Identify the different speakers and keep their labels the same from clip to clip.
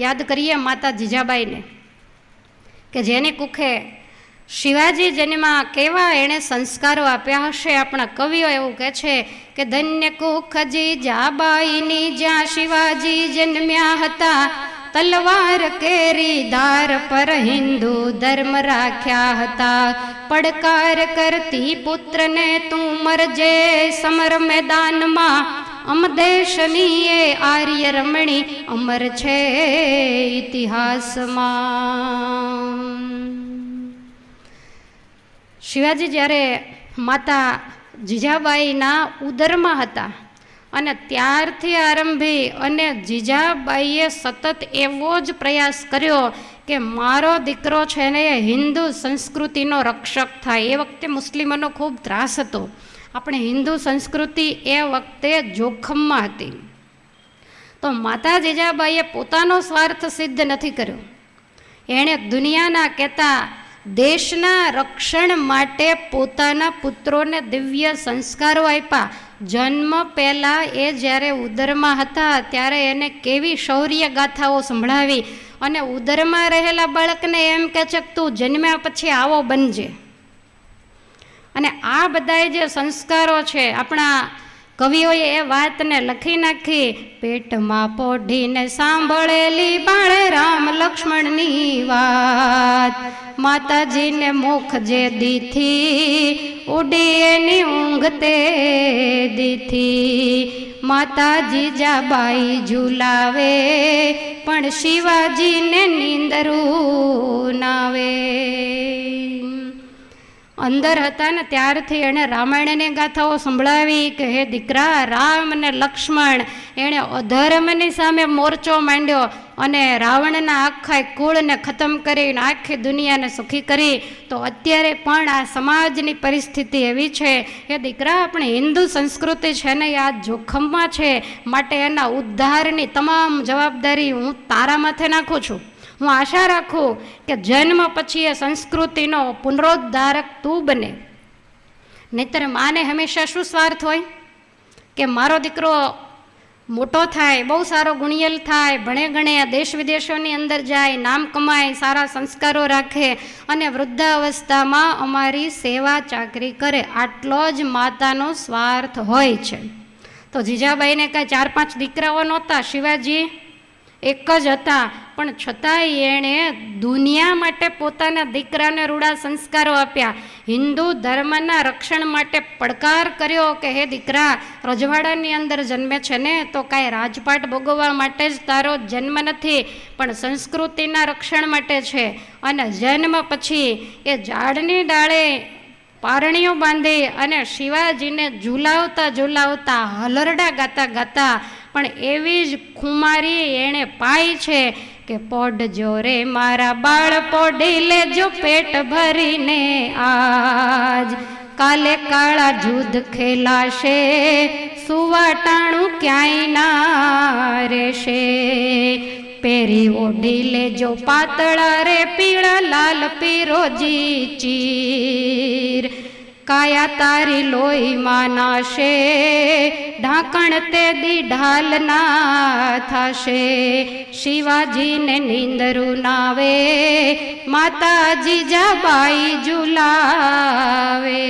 Speaker 1: યાદ કરીએ માતા જીજાબાઈને, કે જેની કુખે શિવાજી જન્મમાં કેવા એણે સંસ્કારો આપ્યા હશે આપણા કવિઓ એવું કહે છે કે ધન્ય કુખજી જાબાઈની જ્યાં શિવાજી જન્મ્યા હતા, તલવાર કેરી ધાર પર હિન્દુ ધર્મ રાખ્યા હતા. પડકાર કરતી પુત્રને તું મરજે, સમર મેદાનમાં અમદેશની એ આર્ય રમણી અમર છે ઇતિહાસમાં. શિવાજી જ્યારે માતા જીજાબાઈના ઉદરમાં હતા અને ત્યારથી આરંભી અને જીજાબાઈએ સતત એવો જ પ્રયાસ કર્યો કે મારો દીકરો છે ને એ હિન્દુ સંસ્કૃતિનો રક્ષક થાય. એ વખતે મુસ્લિમોનો ખૂબ ત્રાસ હતો. આપણે હિન્દુ સંસ્કૃતિ એ વખતે જોખમમાં હતી. તો માતા જીજાબાઈએ પોતાનો સ્વાર્થ સિદ્ધ નથી કર્યો. એણે દુનિયાના કહેતા દેશના રક્ષણ માટે પોતાના પુત્રોને દિવ્ય સંસ્કારો આપ્યા. જન્મ પહેલાં એ જ્યારે ઉદરમાં હતા ત્યારે એને કેવી શૌર્ય ગાથાઓ સંભળાવી. અને ઉદરમાં રહેલા બાળકને એમ કહે છે કે તું જન્મ્યા પછી આવો બનજે. અને આ બધાય જે સંસ્કારો છે, આપણા કવિઓએ એ વાતને લખી નાખી, પેટમાં પોઢીને સાંભળેલી બાળે રામ લક્ષ્મણની વાત. માતાજીને મુખ જે દીથી ઉડી એની ઊંઘ તે દીથી માતાજી જાબાઈ ઝુલાવે, પણ શિવાજીને નીંદરું નાવે. અંદર હતા ને ત્યારથી એણે રામાયણની ગાથાઓ સંભળાવી કે, હે દીકરા, રામ અને લક્ષ્મણ. એણે અધર્મની સામે મોરચો માંડ્યો અને રાવણના આખા કુળને ખતમ કરીને આખી દુનિયાને સુખી કરી. તો અત્યારે પણ આ સમાજની પરિસ્થિતિ એવી છે. એ દીકરા, આપણે હિન્દુ સંસ્કૃતિ છે ને આ જોખમમાં છે. માટે એના ઉદ્ધારની તમામ જવાબદારી હું તારા માથે નાખું છું. હું આશા રાખું કે જન્મ પછી એ સંસ્કૃતિનો પુનરોદ્ધારક તું બને. નહીતર માને હંમેશા શું સ્વાર્થ હોય? કે મારો દીકરો મોટો થાય, બહુ સારો ગુણિયલ થાય, ભણે ગણે દેશ વિદેશોની અંદર જાય, નામ કમાય, સારા સંસ્કારો રાખે અને વૃદ્ધાવસ્થામાં અમારી સેવા ચાકરી કરે, આટલો જ માતાનો સ્વાર્થ હોય છે. તો જીજાબાઈને કાંઈ ચાર પાંચ દીકરાઓ નહોતા, શિવાજી એક જ હતા. પણ છતાંય એણે દુનિયા માટે પોતાના દીકરાને રૂડા સંસ્કારો આપ્યા. હિન્દુ ધર્મના રક્ષણ માટે પડકાર કર્યો કે, હે દીકરા, રજવાડાની અંદર જન્મે છે ને, તો કાંઈ રાજપાટ ભોગવવા માટે જ તારો જન્મ નથી, પણ સંસ્કૃતિના રક્ષણ માટે છે. અને જન્મ પછી એ ઝાડની ડાળે પારણીઓ બાંધી અને શિવાજીને ઝુલાવતા ઝુલાવતા હલરડા ગાતા ગાતા પણ એવી જ ખુમારી એણે પાઈ છે કે પોડજો રે મારા બાળ પોડી લેજો પેટ ભરીને આજ. કાલે કાળા જુદ ખેલાશે, સુવાટાણું ક્યાંય ના રહેશે. પેરી ઓઢી લેજો પાતળા રે પીળા લાલ પીરોજી ચીર. કાયા તારી લોહીમાં નાશે, ઢાંકણ તે દી ઢાલ ના થશે. શિવાજીને નીંદરું નાવે, માતાજી જીજાબાઈ ઝુલાવે.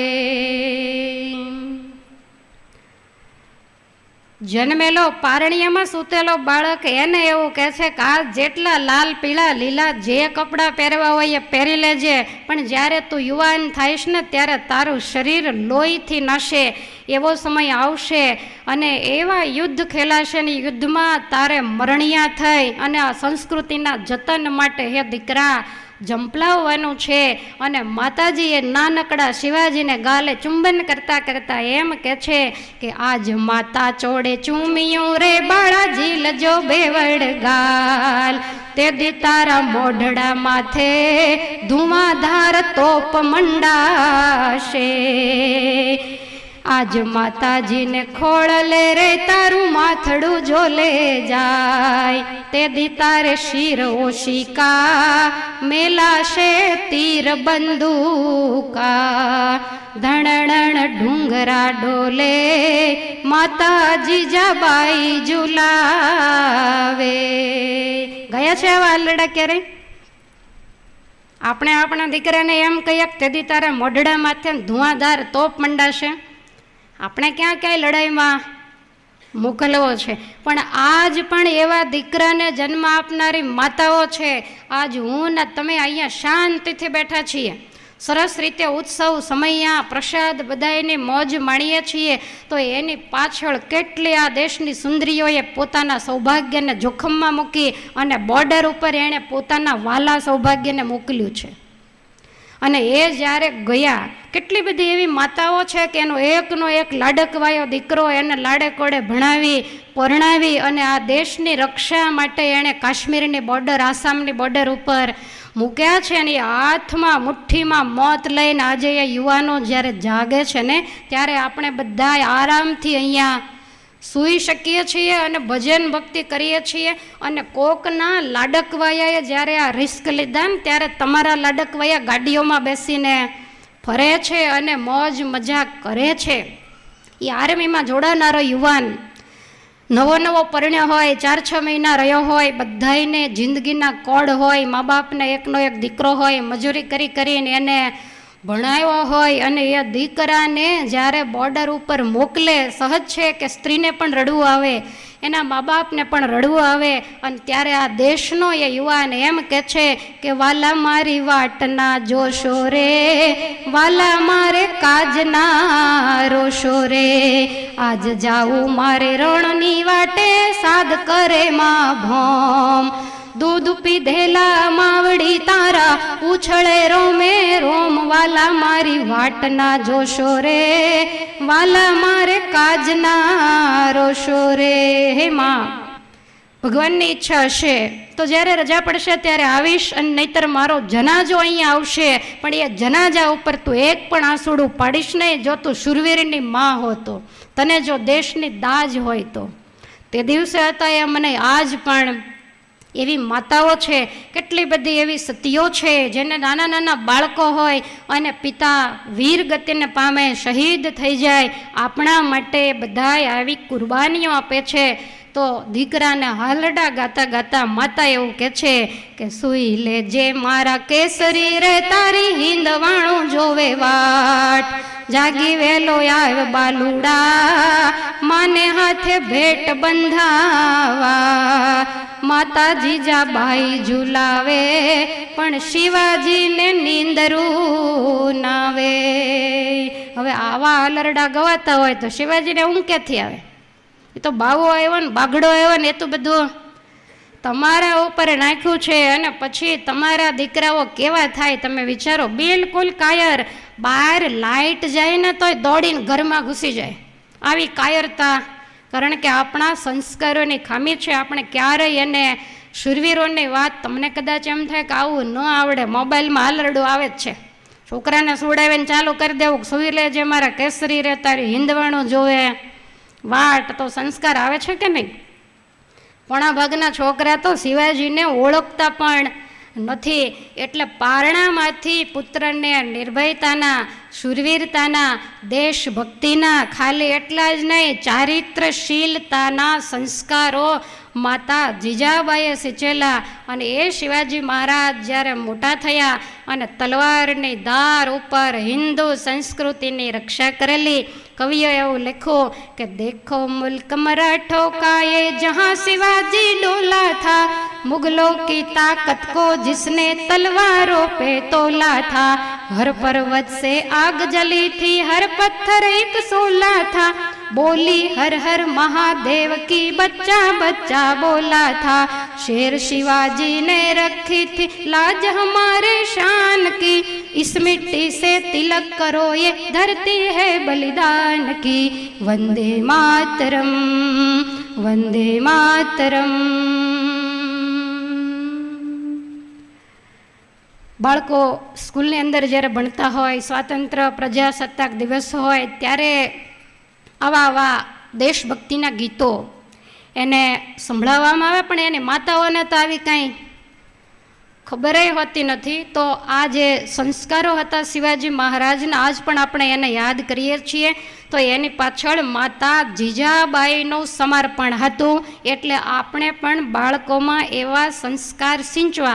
Speaker 1: જન્મેલો પારણીયામાં સૂતેલો બાળક એને એવું કહે છે કે આ જેટલા લાલ, પીળા, લીલા જે કપડાં પહેરવા હોય એ પહેરી લેજે. પણ જ્યારે તું યુવાન થઈશ ને ત્યારે તારું શરીર લોહીથી નશે. એવો સમય આવશે અને એવા યુદ્ધ ખેલાશે ને યુદ્ધમાં તારે મરણિયા થઈ અને આ સંસ્કૃતિના જતન માટે હે દીકરા જંપલાવવાનું છે અને માતાજીએ નાનકડા શિવાજીને ગાલે ચુંબન કરતા કરતા એમ કે છે કે આજ માતા ચોડે ચૂમિયું રે, બાળાજી લજો બેવડ ગાલ. તે તારા મોઢડા માથે ધુમાધાર તોપ મંડાશે. આજ માતાજીને ખોળલે રે, તારું માથડું જોલે જાય. તે દી તારે શિર ઓશિકા મેલાશે તીર બંદૂકા. ધણણ ઢુંગરા ડોલે, માતાજી જબાઈ ઝુલાવે. ગયા છે આવા આલડા ક્યારે આપણે આપણા દીકરાને એમ કહીએ કે તેદી તારા મોઢડા માથે ધુઆધાર તોપ મંડાશે. આપણે ક્યાં ક્યાંય લડાઈમાં મોકલવો છે? પણ આજ પણ એવા દીકરાને જન્મ આપનારી માતાઓ છે. આજ હું ને તમે અહીંયા શાંતિથી બેઠા છીએ. સરસ રીતે ઉત્સવ, સમૈયા, પ્રસાદ બધાયની મોજ માણીએ છીએ. તો એની પાછળ કેટલી આ દેશની સુંદરીઓએ પોતાના સૌભાગ્યને જોખમમાં મૂકી અને બોર્ડર ઉપર એણે પોતાના વાલા સૌભાગ્યને મોકલ્યું છે. અને એ જ્યારે ગયા, કેટલી બધી એવી માતાઓ છે કે એનો એકનો એક લાડકવાયો દીકરો એને લાડકોડે ભણાવી, પરણાવી અને આ દેશની રક્ષા માટે એણે કાશ્મીરની બોર્ડર, આસામની બોર્ડર ઉપર મૂક્યા છે અને હાથમાં, મુઠ્ઠીમાં મોત લઈને આજે એ યુવાનો જ્યારે જાગે છે ને, ત્યારે આપણે બધા આરામથી અહીંયા સૂઈ શકીએ છીએ અને ભજન ભક્તિ કરીએ છીએ અને કોકના લાડકવાયાએ જ્યારે આ રિસ્ક લીધા ને ત્યારે તમારા લાડકવાયા ગાડીઓમાં બેસીને ફરે છે અને મોજ મજા કરે છે. એ આર્મીમાં જોડાનારો યુવાન નવો નવો પરણ્યો હોય, ચાર છ મહિના રહ્યો હોય, બધાયને જિંદગીના કોડ હોય, મા બાપને એકનો એક દીકરો હોય, મજૂરી કરી કરીને એને ભણાવ્યો હોય અને એ દીકરાને જ્યારે બોર્ડર ઉપર મોકલે, સહજ છે કે સ્ત્રીને પણ રડવું આવે, એના મા બાપને પણ રડવું આવે, અને ત્યારે આ દેશનો એ યુવાન એમ કે છે કે, વાલા મારી વાટના જોશો રે, વાલા મારે કાજના રોશો રે, આજ જાવું મારે રણની વાટે, સાદ કરે મા ભોમ દૂધ પીધેલા માવડી તારા, ઉછળે રોમે, રોમ વાલા મારી વાટના જોશો રે, વાલા મારે કાજના રોશો રે, હે માં. ભગવાનની ઈચ્છા હશે તો જ્યારે રજા પડશે ત્યારે આવીશ અને નહીતર મારો જનાજો અહીંયા આવશે. પણ એ જનાજા ઉપર તું એક પણ આંસુડું પાડીશ નહીં, જો તું શુરવીરની માં હોતો, તને જો દેશની દાજ હોય તો. તે દિવસે હતા એ મને આજ પણ એવી માતાઓ છે, કેટલી બધી એવી સતીઓ છે, જેને નાના નાના બાળકો હોય અને પિતા વીર ગતિને પામે શહીદ થઈ જાય, આપણા માટે બધાય આવી કુરબાનીઓ આપે છે. તો દીકરાને હાલડા ગાતા ગાતા માતા એવું કે છે કે, સુઈ લે જે મારા કેસરી રે, તારી હિંદવાણું જોવે વાટ. જાગી વેલો આવ બાલુડા, માને હાથે ભેટ બંધાવા. માતાજી જા ઝુલાવે, પણ શિવાજીને નીંદરું નાવે. હવે આવા અલરડા ગવાતા હોય તો શિવાજીને ઊંઘ ક્યાંથી આવે? એ તો બાવો આવ્યો ને, બાઘડો આવ્યો ને, એ બધું તમારા ઉપર નાખ્યું છે અને પછી તમારા દીકરાઓ કેવા થાય તમે વિચારો? બિલકુલ કાયર. બહાર લાઇટ જાય ને તોય દોડીને ઘરમાં ઘૂસી જાય. આવી કાયરતા કારણ કે આપણા સંસ્કારોની ખામી છે, આપણે ક્યારેય એને શુરવીરોની વાત તમને કદાચ એમ થાય કે આવું ન આવડે, મોબાઈલમાં આલરડું આવે જ છે. છોકરાને સુડાવીને ચાલુ કરી દેવું સુવી લેજે મારા કેસરી રહેતા હિંદવાણું જોવે. વાટ, તો સંસ્કાર આવે છે કે નહીં? ઘણા ભાગના છોકરા તો શિવાજીને ઓળખતા પણ નથી. એટલે પારણામાંથી પુત્રને નિર્ભયતાના શુરવીરતાના દેશભક્તિના, ખાલી એટલા જ નહીં, ચારિત્રશીલતાના સંસ્કારો માતા જીજાબાઈએ સિંચેલા. અને એ શિવાજી મહારાજ જ્યારે મોટા થયા અને તલવારની ધાર ઉપર હિન્દુ સંસ્કૃતિની રક્ષા કરેલી કવિઓ એવું લખ્યું કે દેખો મુલ્ક મરાઠો का ये जहाँ शिवाजी डोला था मुगलों की ताकत को जिसने तलवारों पे तोला था हर पर्वत से आग जली थी हर पत्थर एक सोला था बोली हर हर महादेव की बच्चा बच्चा बोला था शेर शिवाजी ने रखी थी लाज हमारे शान की इस मिट्टी से तिलक करो ये धरती है बलिदान की वंदे मातरम वंदे मातरम બાળકો સ્કૂલની અંદર જ્યારે ભણતા હોય સ્વાતંત્ર્ય પ્રજાસત્તાક દિવસ હોય ત્યારે આવા આવા દેશભક્તિના ગીતો એને સંભળાવવામાં આવે, પણ એની માતાઓને તો આવી કાંઈ ખબરે હોતી નથી. તો આ જે સંસ્કારો હતા શિવાજી મહારાજના, આજ પણ આપણે એને યાદ કરીએ છીએ. તો એની પાછળ માતા જીજાબાઈનું સમર્પણ હતું. એટલે આપણે પણ બાળકોમાં એવા સંસ્કાર સિંચવા